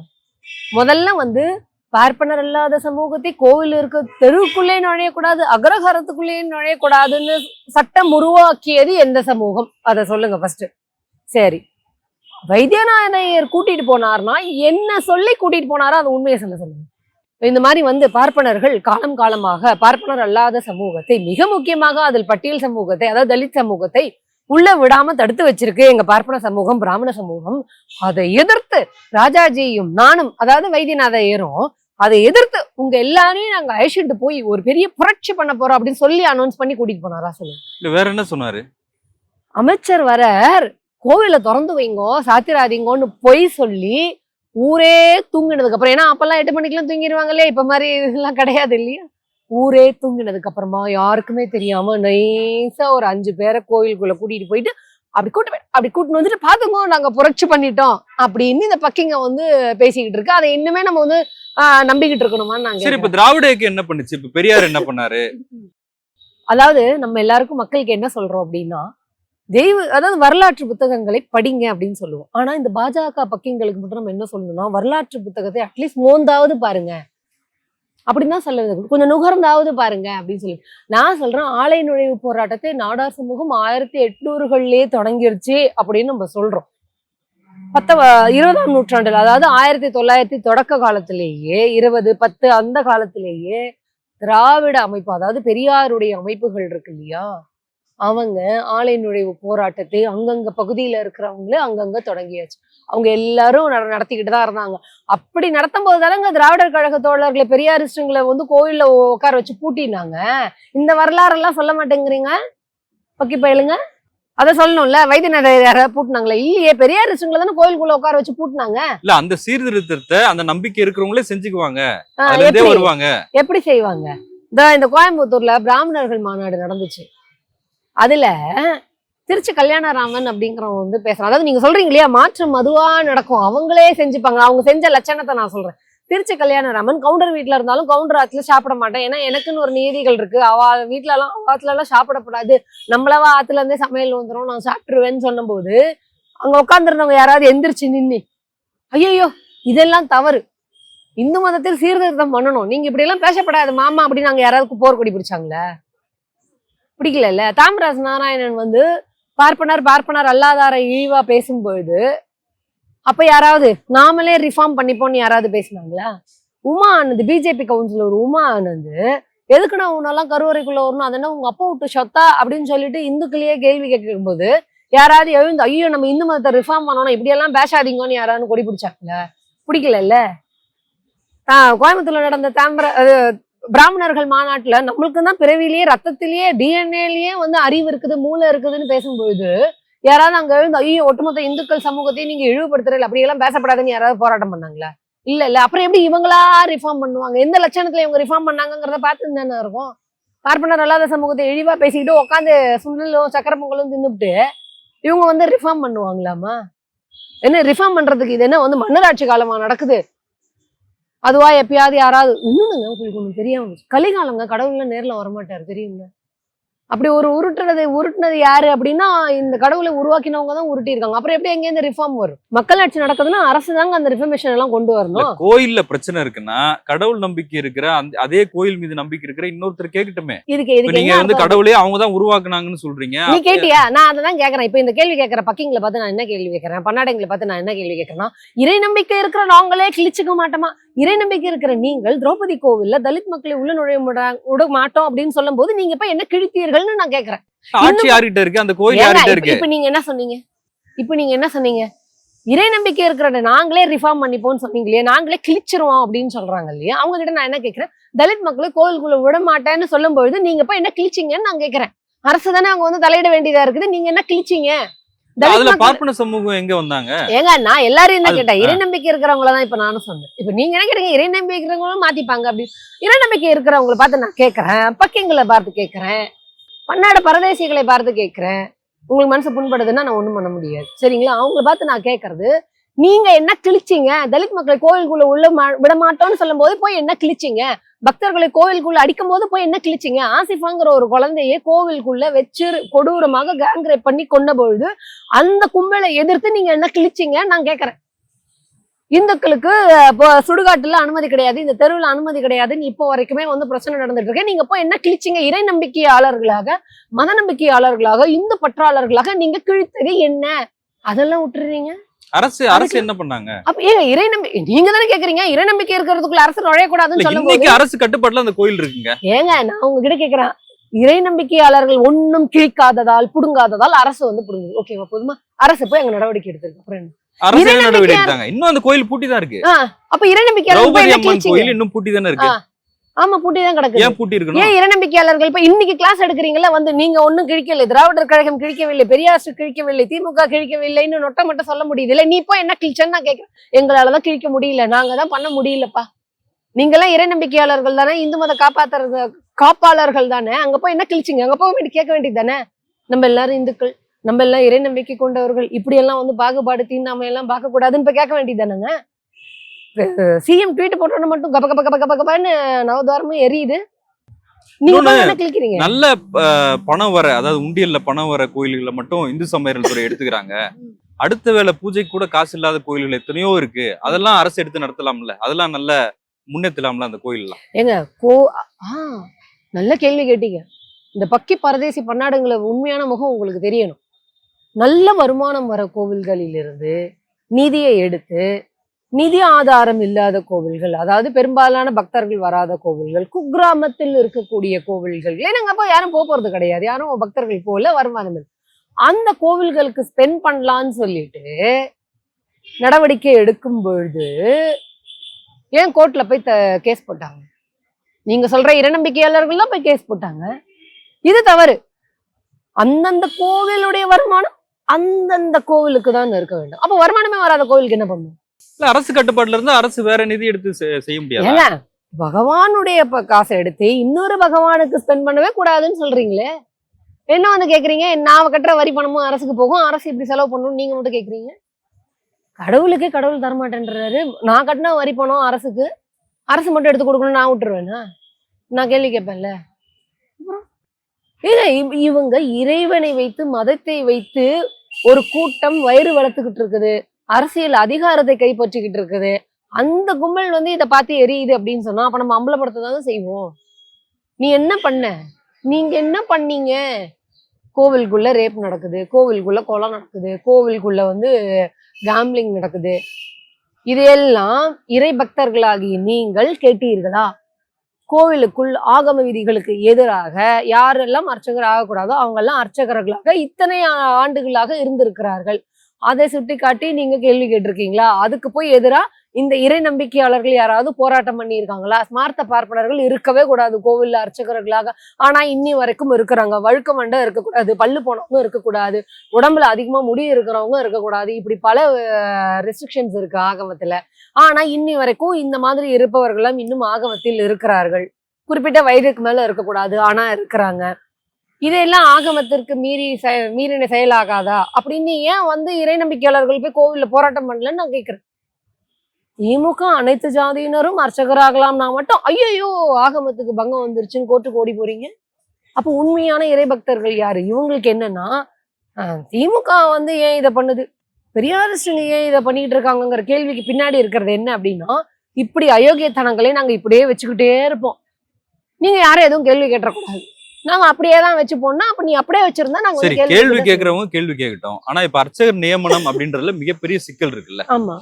Speaker 1: முதல்ல வந்து பார்ப்பனர் இல்லாத சமூகத்தை கோவில் இருக்க தெருவுக்குள்ளே நுழையக்கூடாது அக்ரஹாரத்துக்குள்ளே நுழையக்கூடாதுன்னு சட்டம் உருவாக்கியது எந்த சமூகம்? அதை சொல்லுங்க ஃபர்ஸ்ட் சரி. வைத்தியநாதையர் கூட்டிட்டு போனார்னா என்ன சொல்லி கூட்டிட்டு போனாரோ அதை உண்மையை சொல்ல சொல்லுங்க. இந்த மாதிரி வந்து பார்ப்பனர்கள் காலம் காலமாக பார்ப்பனர் அல்லாத சமூகத்தை மிக முக்கியமாக அதில் பட்டியல் சமூகத்தை அதாவது தலித் சமூகத்தை உள்ள விடாம தடுத்து வச்சிருக்கு எங்க பார்ப்பன சமூகம் பிராமண சமூகம். அதை எதிர்த்து ராஜாஜியும் நானும் அதாவது வைத்தியநாத ஐயரும் அதை எதிர்த்து உங்க எல்லாரையும் நாங்க அழைச்சிட்டு போய் ஒரு பெரிய புரட்சி பண்ண போறோம் அப்படின்னு சொல்லி அனௌன்ஸ் பண்ணி கூட்டிட்டு போனாரா சொல்லுங்க.
Speaker 2: வேற என்ன சொன்னாரு?
Speaker 1: அமைச்சர் வரார். கோவிலை திறந்து வைங்கோ சாத்திராதீங்கோன்னு பொய் சொல்லி ஊரே தூங்கினதுக்கு அப்புறம் ஏன்னா அப்பெல்லாம் எட்டு மணிக்கெல்லாம் தூங்கிடுவாங்க இல்லையா இப்ப மாதிரி இதெல்லாம் கிடையாது இல்லையா? ஊரே தூங்கினதுக்கு அப்புறமா யாருக்குமே தெரியாம நைஸா ஒரு அஞ்சு பேரை கோயிலுக்குள்ள கூட்டிட்டு போயிட்டு அப்படி கூட்டு அப்படி கூட்டிட்டு வந்துட்டு பாத்துக்கோ நாங்க புரட்சி பண்ணிட்டோம். அப்படின்னு இந்த பக்கிங்க வந்து பேசிக்கிட்டு இருக்கு. அதை இன்னுமே நம்ம வந்து நம்பிக்கிட்டு இருக்கணுமான்னு நாங்க
Speaker 2: சரி இப்ப திராவிட இயக்கம் என்ன பண்ணுச்சு? இப்ப பெரியார் என்ன பண்ணாரு?
Speaker 1: அதாவது நம்ம எல்லாருக்கும் மக்களுக்கு என்ன சொல்றோம் அப்படின்னா தெய்வ அதாவது வரலாற்று புத்தகங்களை படிங்க அப்படின்னு சொல்லுவோம். ஆனா இந்த பாஜக பக்கிங்களுக்கு மட்டும் நம்ம என்ன சொல்லணும்னா வரலாற்று புத்தகத்தை அட்லீஸ்ட் மோந்தாவது பாருங்க. அப்படின்னு தான் சொல்ல கொஞ்சம் நுகர்ந்தாவது பாருங்க அப்படின்னு சொல்லி. நான் சொல்றேன் ஆலை நுழைவு போராட்டத்தை நாடார் சமூகம் ஆயிரத்தி எட்நூறுகள்லயே தொடங்கிருச்சு அப்படின்னு நம்ம சொல்றோம். பத்த இருபதாம் நூற்றாண்டுல அதாவது ஆயிரத்தி தொள்ளாயிரத்தி தொடக்க காலத்திலேயே இருபது பத்து அந்த காலத்திலேயே திராவிட அமைப்பு அதாவது பெரியாருடைய அமைப்புகள் இருக்கு இல்லையா? அவங்க ஆலை நுழைவு போராட்டத்தை அங்கங்க பகுதியில இருக்கிறவங்களே அங்கங்க தொடங்கியாச்சு. அவங்க எல்லாரும் நட- நடத்திக்கிட்டு தான் இருந்தாங்க. அப்படி நடத்தும் போது தானங்க திராவிடர் கழக தோழர்களை பெரியாரிஸ்டுங்களை வந்து கோயில்ல உட்கார வச்சு பூட்டினாங்க. இந்த வரலாறு எல்லாம் சொல்ல மாட்டேங்கிறீங்க? பக்கி பயலுங்க. அதை சொல்லணும்ல வைத்தியநாதர் பூட்டினாங்களே. இல்லையே பெரியாரிஸ்டுங்களை தானே கோயிலுக்குள்ள உட்கார வச்சு பூட்டினாங்க.
Speaker 2: இல்ல அந்த சீர்திருத்தத்தை அந்த நம்பிக்கை இருக்கிறவங்களே செஞ்சுக்குவாங்க? வருவாங்க.
Speaker 1: எப்படி செய்வாங்க? இந்த கோயம்புத்தூர்ல பிராமணர்கள் மாநாடு நடந்துச்சு. அதுல திருச்சி கல்யாணராமன் அப்படிங்கிறவங்க வந்து பேசுறான். அதாவது நீங்க சொல்றீங்க இல்லையா மாற்றம் அதுவா நடக்கும். அவங்களே செஞ்சுப்பாங்க. அவங்க செஞ்ச லட்சணத்தை நான் சொல்றேன். திருச்சி கல்யாணராமன் கவுண்டர் வீட்டில் இருந்தாலும் கவுண்டர் ஆத்துல சாப்பிட மாட்டேன். ஏன்னா எனக்குன்னு ஒரு நீதிகள் இருக்கு. அவ வீட்ல எல்லாம் அவ ஆத்துல எல்லாம் நம்மளவா ஆத்துல இருந்தே சமையல் வந்துரும் நான் சாப்பிட்டுருவேன்னு சொன்னபோது அங்க உட்காந்துருந்தவங்க யாராவது எந்திரிச்சு நின்னு ஐயோ இதெல்லாம் தவறு. இந்து மதத்தில் சீர்திருத்தம் பண்ணணும். நீங்க இப்படி எல்லாம் பேசப்படாது மாமா அப்படின்னு நாங்க யாராவது போர் கொடி பிடிச்சாங்களே? பிடிக்கல தாமராஜ் நாராயணன் வந்து பார்ப்பனர் பார்ப்பனர் அல்லாதாரை இழிவா பேசும்பொழுது அப்ப யாராவது நாமளே ரிஃபார்ம் பண்ணிப்போம்னு யாராவது பேசினாங்களா? உமா ஆனந்த் பிஜேபி கவுன்சிலர் உமா ஆனந்த் எதுக்குண்ணா உன்னெல்லாம் கருவறைக்குள்ள வரணும்? அது என்ன உங்க அப்பா விட்டு சொத்தா? அப்படின்னு சொல்லிட்டு இந்துக்களையே கேள்வி கேட்கும்போது யாராவது எழுந்து ஐயோ நம்ம இந்து மதத்தை ரிஃபார்ம் பண்ணணும் இப்படி எல்லாம் பேசாதீங்கன்னு யாராவது கொடி பிடிச்சாங்களா? பிடிக்கல ஆஹ் கோயம்புத்தூர்ல நடந்த தாம்பர பிராமணர்கள் மாநாட்டுல நம்மளுக்கு தான் பிறவிலேயே ரத்தத்திலேயே டிஎன்ஏலயே வந்து அறிவு இருக்குது மூளை இருக்குதுன்னு பேசும்பொழுது யாராவது அங்க இருந்து ஐயோ ஒட்டுமொத்த இந்துக்கள் சமூகத்தையும் நீங்க இழிவுபடுத்துறீங்க அப்படி எல்லாம் பேசப்படாதுன்னு யாராவது போராட்டம் பண்ணாங்களா? இல்ல இல்ல. அப்புறம் எப்படி இவங்களா ரிஃபார்ம் பண்ணுவாங்க? எந்த லட்சணத்துல இவங்க ரிஃபார்ம் பண்ணாங்கங்கிறத பார்த்து தானே இருக்கும். பார்ப்பனர் அல்லாத சமூகத்தை இழிவா பேசிக்கிட்டு உட்காந்து சுண்டலும் சக்கரை பொங்கலும் தின்னுட்டு இவங்க வந்து ரிஃபார்ம் பண்ணுவாங்களாமா என்ன ரிஃபார்ம் பண்றதுக்கு இது என்ன வந்து மன்னராட்சி காலமா நடக்குது? அதுவா எப்பயாவது யாராவது இன்னொன்னுங்க உங்களுக்கு ஒண்ணு தெரியாம. கலிகாலங்க கடவுள்ல நேர்ல வரமாட்டாரு தெரியுங்க அப்படி ஒரு உருட்டுறது உருட்டுனது யாரு அப்படின்னா இந்த கடவுளை உருவாக்கினவங்க தான் உருட்டி இருக்காங்க அப்புறம் எப்படி எங்க இந்த ரிஃபார்ம் வரும் மக்களாட்சி நடக்குதுன்னா அரசு தாங்க அந்த ரிஃபர்மேஷன் எல்லாம் கொண்டு வரணும்.
Speaker 2: கோயில்ல பிரச்சனை இருக்குன்னா கடவுள் நம்பிக்கை இருக்கிற அந்த அதே கோயில் மீது நம்பிக்கை இருக்கிற இன்னொருத்தர் கேட்கட்டுமே
Speaker 1: இதுக்கு இதுக்கு
Speaker 2: நீங்க வந்து? கடவுளே அவங்க தான் உருவாக்குனாங்கன்னு சொல்றீங்க.
Speaker 1: நீ கேட்டியா? நான் அதை தான் கேட்கறேன் இப்ப இந்த கேள்வி கேட்கற பக்கிங்களை பார்த்து நான் என்ன கேள்வி கேட்கறேன் பன்னாடைங்களை பார்த்து நான் என்ன கேள்வி கேட்கறேன்னா இறை நம்பிக்கை இருக்கிற நாங்களே கிழிச்சுக்க மாட்டோமா? இறை நம்பிக்கை இருக்கிற நீங்கள் திரௌபதி கோவில்ல தலித் மக்களை உள்ள நுழைய விட மாட்டோம் அப்படின்னு சொல்லும்போது நீங்க இப்ப என்ன கிழித்தீர்கள்னு நான் கேட்கறேன்
Speaker 2: ஆட்சி யார்கிட்ட இருக்கு? அந்த கோயில்
Speaker 1: ஏங்க,
Speaker 2: யார்கிட்ட
Speaker 1: இப்ப-
Speaker 2: இருக்கு?
Speaker 1: இப்ப நீங்க என்ன சொன்னீங்க? இப்ப நீங்க என்ன சொன்னீங்க? இறை நம்பிக்கை இருக்கிற நாங்களே ரிஃபார்ம் பண்ணிப்போம்னு சொன்னீங்க இல்லையா? நாங்களே கிழிச்சிருவோம் அப்படின்னு சொல்றாங்க இல்லையா? அவங்க கிட்ட நான் என்ன கேட்கிறேன் தலித் மக்களை கோயிலுக்குள்ள விட மாட்டேன்னு சொல்லும் பொழுது நீங்க போய் என்ன கிழிச்சிங்கன்னு நான் கேட்கிறேன் அரசு தானே அவங்க வந்து தலையிட வேண்டியதா இருக்குது. நீங்க என்ன கிழிச்சிங்க?
Speaker 2: அதுல
Speaker 1: மக்கள்-
Speaker 2: பார்ப்பன சமூகம் எங்க வந்தாங்க?
Speaker 1: ஏங்க நான் எல்லாரையும் தான்
Speaker 2: அது-
Speaker 1: கேட்டேன். இறை நம்பிக்கை இருக்கிறவங்கள தான் இப்ப நானும் சொன்னேன். இப்ப நீங்க என்ன கேட்டீங்க? இறை நம்பிக்கை இருக்கிறவங்களும் மாத்திப்பாங்க அப்படி. இறை நம்பிக்கை இருக்கிறவங்கள பார்த்து நான் கேட்கறேன் பக்கிங்களை பார்த்து கேட்கறேன் பன்னாடு பரதேசிகளை பார்த்து கேட்கறேன் உங்களுக்கு மனசு புண்படுதுன்னா நான் ஒண்ணும் பண்ண முடியாது. சரிங்களா? அவங்கள பார்த்து நான் கேட்கறது நீங்க என்ன கிழிச்சிங்க? தலித் மக்களை கோயிலுக்குள்ள உள்ள மா- விட மாட்டோம்னு சொல்லும் போது போய் என்ன கிழிச்சிங்க? பக்தர்களை கோவிலுக்குள்ள அடிக்கும் போது போய் என்ன கிழிச்சிங்க? ஆசிஃபாங்கிற ஒரு குழந்தைய கோவிலுக்குள்ள வச்சு கொடூரமாக கேங்ரேப் பண்ணி கொண்ட பொழுது அந்த கும்பலை எதிர்த்து நீங்க என்ன கிழிச்சிங்க? நான் கேட்கறேன் இந்துக்களுக்கு இப்போ சுடுகாட்டுல அனுமதி கிடையாது. இந்த தெருவில் அனுமதி கிடையாதுன்னு இப்போ வரைக்குமே வந்து பிரச்சனை நடந்துட்டு இருக்கு. நீங்க போய் என்ன கிழிச்சிங்க? இறை நம்பிக்கையாளர்களாக மத நம்பிக்கையாளர்களாக இந்து பற்றாளர்களாக நீங்க கிழித்தது என்ன? அதெல்லாம் விட்டுறீங்க?
Speaker 2: அரசு அரசு என்ன பண்ணாங்க?
Speaker 1: அப்ப ஏங்க இறை நம்பிக்கை நீங்க தானே கேக்குறீங்க? இறை நம்பிக்கை இருக்கிறதுக்குள்ள அரசு நுழையக்கூடாதுன்னு
Speaker 2: இன்னைக்கு அரசு கட்டுப்பாட்டுல அந்த கோயில் இருக்குங்க.
Speaker 1: ஏங்க நான் உங்ககிட்ட கேக்குறேன். இறை நம்பிக்கையாளர்கள் ஒண்ணும் கிழிக்காததால் புடுங்காததால் அரசு வந்து புடுங்குது. ஓகேவா போதுமா? அரசு போய் அங்க நடவடிக்கை எடுத்திருக்கு. அப்புறம்
Speaker 2: அரசு நடவடிக்கை எடுத்தாங்க? இன்னும் அந்த கோயில் பூட்டி தான் இருக்கு
Speaker 1: அப்ப இறை நம்பிக்கையாளர்கள்
Speaker 2: கோயில் இன்னும் பூட்டி தானே இருக்கு
Speaker 1: ஆமா பூட்டி தான் கிடக்குது.
Speaker 2: ஏன் பூட்டி இருக்கணும்?
Speaker 1: ஏன் இறை நம்பிக்கையாளர்கள் இப்ப இன்னைக்கு கிளாஸ் எடுக்கிறீங்களா வந்து நீங்க ஒண்ணும் கிழிக்கல திராவிடர் கழகம் கிழிக்கவில்லை பெரியார் கிழிக்கவில்லை திமுக கிழிக்கவில்லைன்னு நொட்ட மட்டும் சொல்ல முடியுது இல்ல நீ போய் என்ன கிழிச்சேன்னு நான் கேட்கிறேன் எங்களாலதான் கிழிக்க முடியல நாங்க தான் பண்ண முடியலப்பா. நீங்கெல்லாம் இறை நம்பிக்கையாளர்கள் தானே இந்து மத காப்பாத்துறது காப்பாளர்கள் தானே. அங்க போய் என்ன கிழிச்சிங்க? அங்க போய் வேண்டி கேட்க வேண்டியது தானே? நம்ம எல்லாரும் இந்துக்கள் நம்ம எல்லாம் இறை நம்பிக்கை கொண்டவர்கள். இப்படி எல்லாம் வந்து பாகுபாடு தீண்டாமை எல்லாம் பார்க்க கூடாதுன்னு இப்ப கேட்க வேண்டியது தானேங்க? சிஎம் ட்வீட் போட்டோன்னு மட்டும் கப கப கப கப கபன்னு நவதாரமும் எரியுது.
Speaker 2: நல்ல பணம் வர அதாவது உண்டியல்ல பணம் வர கோயில்களை மட்டும் இந்து சமையல் துறை எடுத்துக்கிறாங்க. அடுத்த வேளை பூஜைக்கு கூட காசு இல்லாத கோயில்கள் எத்தனையோ இருக்கு. அதெல்லாம் அரசு எடுத்து நடத்தலாம்ல? அதெல்லாம் நல்ல முன்னேற்றலாம்ல அந்த கோயில்லாம்?
Speaker 1: ஏங்க கோ ஆ நல்ல கேள்வி கேட்டீங்க. இந்த பக்கி பரதேசி பன்னாடுங்கள உண்மையான முகம் உங்களுக்கு தெரியணும். நல்ல வருமானம் வர கோவில்களிலிருந்து நிதியை எடுத்து நிதி ஆதாரம் இல்லாத கோவில்கள் அதாவது பெரும்பாலான பக்தர்கள் வராத கோவில்கள் குக்கிராமத்தில் இருக்கக்கூடிய கோவில்கள். ஏன்னா அப்போ யாரும் போக கிடையாது. யாரும் பக்தர்கள் போகல வருமானம் அந்த கோவில்களுக்கு ஸ்பெண்ட் பண்ணலான்னு சொல்லிட்டு நடவடிக்கை எடுக்கும் பொழுது ஏன் கோர்ட்ல போய் த கேஸ் போட்டாங்க? நீங்க சொல்ற இறநம்பிக்கையாளர்கள்லாம் போய் கேஸ் போட்டாங்க. இது தவறு. அந்தந்த கோவிலுடைய வருமானம் அந்தந்த கோவிலுக்கு தான் இருக்க வேண்டும். அப்போ வருமானமே வராத கோவிலுக்கு என்ன பண்ணும்?
Speaker 2: இல்ல அரசு கட்டுப்பாட்டுல இருந்து அரசு வேற நிதி எடுத்து செய்ய முடியாது?
Speaker 1: பகவானுடைய காசை எடுத்து இன்னொரு பகவானுக்கு ஸ்பெண்ட் பண்ணவே கூடாதுன்னு சொல்றீங்களே? என்ன வந்து கேக்குறீங்க? நான் கட்டுற வரி பணமும் அரசுக்கு போகும். அரசு இப்படி செலவு பண்ணணும் நீங்க மட்டும் கேக்குறீங்க? கடவுளுக்கே கடவுள் தரமாட்டேன்றாரு. நான் கட்டின வரி பணம் அரசுக்கு. அரசு மட்டும் எடுத்து கொடுக்கணும் நான் விட்டுருவேனா? நான் கேள்வி கேட்பேன்ல. அப்புறம்? ஏங்க இவங்க இறைவனை வைத்து மதத்தை வைத்து ஒரு கூட்டம் வயிறு வளர்த்துக்கிட்டு இருக்குது. அரசியல் அதிகாரத்தை கைப்பற்றிக்கிட்டு இருக்குது. அந்த கும்பல் வந்து இதை பார்த்து எரியுது அப்படின்னு சொன்னா அப்ப நம்ம அம்பலப்படுத்த தான் செய்வோம். நீ என்ன பண்ண? நீங்க என்ன பண்ணீங்க? கோவிலுக்குள்ள ரேப் நடக்குது கோவிலுக்குள்ள கொலை நடக்குது கோவிலுக்குள்ள வந்து கேம்பிளிங் நடக்குது. இதையெல்லாம் இறை பக்தர்களாகிய நீங்கள் கேட்டீர்களா? கோவிலுக்குள் ஆகம விதிகளுக்கு எதிராக யாரெல்லாம் அர்ச்சகர் ஆகக்கூடாதோ அவங்கெல்லாம் அர்ச்சகர்களாக இத்தனை ஆண்டுகளாக இருந்திருக்கிறார்கள். அதை சுட்டிக்காட்டி நீங்க கேள்வி கேட்டிருக்கீங்களா? அதுக்கு போய் எதிரா இந்த இறை நம்பிக்கையாளர்கள் யாராவது போராட்டம் பண்ணியிருக்காங்களா? ஸ்மார்த்த பார்ப்பனர்கள் இருக்கவே கூடாது கோவில்ல அர்ச்சகர்களாக. ஆனா இன்னி வரைக்கும் இருக்கிறாங்க. வழுக்க மண்டை இருக்கக்கூடாது பல்லு போனவங்க இருக்கக்கூடாது உடம்புல அதிகமா முடி இருக்கிறவங்க இருக்கக்கூடாது. இப்படி பல ரெஸ்ட்ரிக்ஷன்ஸ் இருக்கு ஆகமத்துல. ஆனா இன்னி வரைக்கும் இந்த மாதிரி இருப்பவர்களும் இன்னும் ஆகமத்தில் இருக்கிறார்கள். குறிப்பிட்ட வயதுக்கு மேல இருக்கக்கூடாது ஆனா இருக்கிறாங்க. இதெல்லாம் ஆகமத்திற்கு மீறி செ- மீறின செயலாகாதா? அப்படின்னு ஏன் வந்து இறை நம்பிக்கையாளர்கள் போய் கோவில்ல போராட்டம் பண்ணலன்னு நான் கேக்குறேன். திமுக அனைத்து ஜாதியினரும் அர்ச்சகராகலாம்னா மட்டும் ஐயோ ஆகமத்துக்கு பங்கம் வந்துருச்சுன்னு கோர்ட்டுக்கு ஓடி போறீங்க? அப்போ உண்மையான இறை பக்தர்கள் யாரு? இவங்களுக்கு என்னன்னா திமுக வந்து ஏன் இதை பண்ணுது? பெரியாரிஸ்டுங்க ஏன் இதை பண்ணிட்டு இருக்காங்கங்கிற கேள்விக்கு பின்னாடி இருக்கிறது என்ன அப்படின்னா இப்படி அயோக்கியத்தனங்களே நாங்க இப்படியே வச்சுக்கிட்டே இருப்போம். நீங்க யாரும் எதுவும் கேள்வி கேட்டக்கூடாது நாங்க அப்படியே தான் வச்சுப்போம்னா அப்ப நீ அப்படியே வச்சிருந்தா நாங்க
Speaker 2: சரி கேள்வி கேக்குறவங்க கேள்வி கேட்கட்டும் ஆனா இப்ப அர்ச்சகர் நியமனம் அப்படின்றதுல மிகப்பெரிய சிக்கல் இருக்குல்ல.
Speaker 1: ஆமா.